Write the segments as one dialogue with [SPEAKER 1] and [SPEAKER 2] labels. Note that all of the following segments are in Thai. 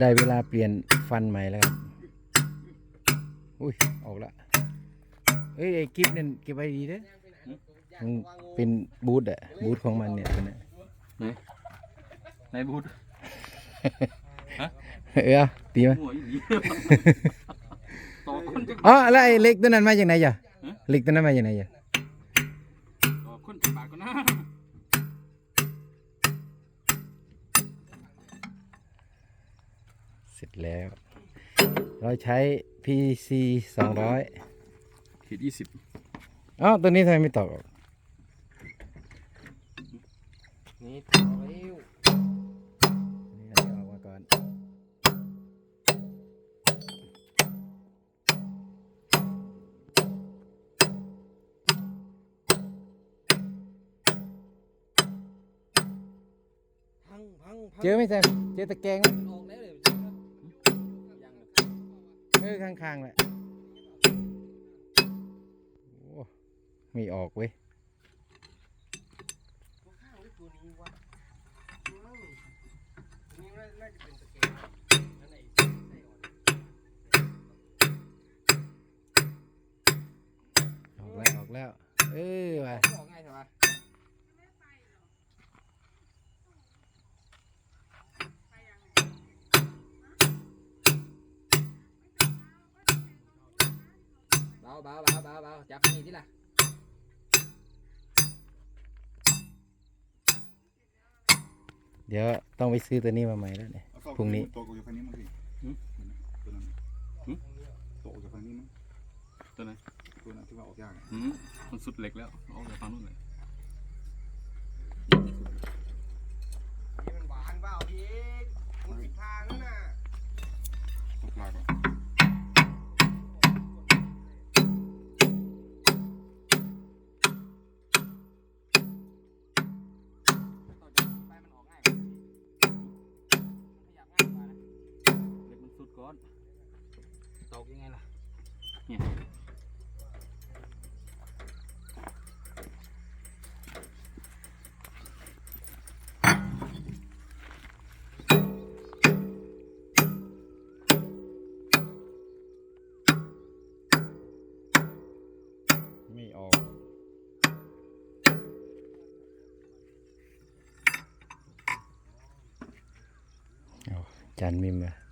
[SPEAKER 1] ได้เวลาเปลี่ยนฟันใหม่แล้วครับ อุ้ย ออกละเอ้ยไอ้กิฟเนี่ยเก็บไว้ดีเด้อมันเป็นบูทอะบูทของมันเนี่ยตัวเนี้ย
[SPEAKER 2] ในบูธ
[SPEAKER 1] เออตีไหม
[SPEAKER 2] หัวอีหลีต่อคนจะ
[SPEAKER 1] อ๋อแล้วไอ้เหล็กตัวนั้นมาจากไหนจ้ะ
[SPEAKER 2] ฮะ
[SPEAKER 1] เหล็กตัวนั้นมาจากไหนจ้ะ เสร็จแล้ว เราใช้ PC 200
[SPEAKER 2] ขีดยี่สิบ
[SPEAKER 1] อ๋อตัวนี้ทำไมไม่ตอกออก
[SPEAKER 3] นี่ต่อเร็ว
[SPEAKER 1] นี่เอาออกมาก่อน
[SPEAKER 3] พังพังพัง
[SPEAKER 1] เจอไหมแซมเจอตะแกรงไหม
[SPEAKER 3] ออกแล้วเลยยังเลย
[SPEAKER 1] เออข้างๆแหละโอ้ไม่ออกเว้ย
[SPEAKER 3] อตัวนี้วะว้าวนี่น่าจะเป็นตะเกียงออ
[SPEAKER 1] กแล้ว ออกแล้ว เออว่ะ
[SPEAKER 3] ออกง่ายใช่ปะเเบาเบาเบาเบาจับนี่ที่ละ
[SPEAKER 1] เดี๋ยวต้องไปซื้อตัวนี้มาใหม่แล้วเนี่ยพรุ่งนี้
[SPEAKER 4] ตกออกจากฝั่งนี้มั้งพี่ตัวนั้นตกออกจากฝั่งนี้มั้ง
[SPEAKER 2] ตัวไหน
[SPEAKER 4] ตัวนั้นที่ว่าออกยากอะ
[SPEAKER 2] อืมมันสุดเหล็กแล้วเอาไปฟังนู่นเลย
[SPEAKER 4] อ
[SPEAKER 3] นตกยังไงล่ะ
[SPEAKER 2] เนี่ย
[SPEAKER 1] ไม่ออกเอาจานมิมมา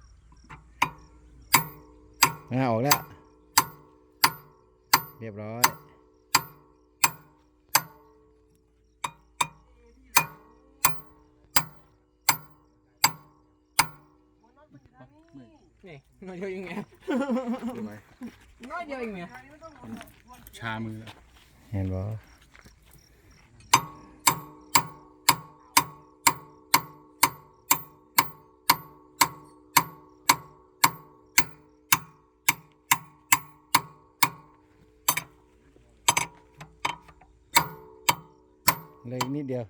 [SPEAKER 1] อ่าออกแล้ว เรียบร้อย
[SPEAKER 3] นี่น้อยเดียวยังไง
[SPEAKER 4] ตัวไหน
[SPEAKER 3] น้อยเดียวยังไง
[SPEAKER 2] ชามือแล้ว
[SPEAKER 1] เห็นบ่ เลยนิดเดียว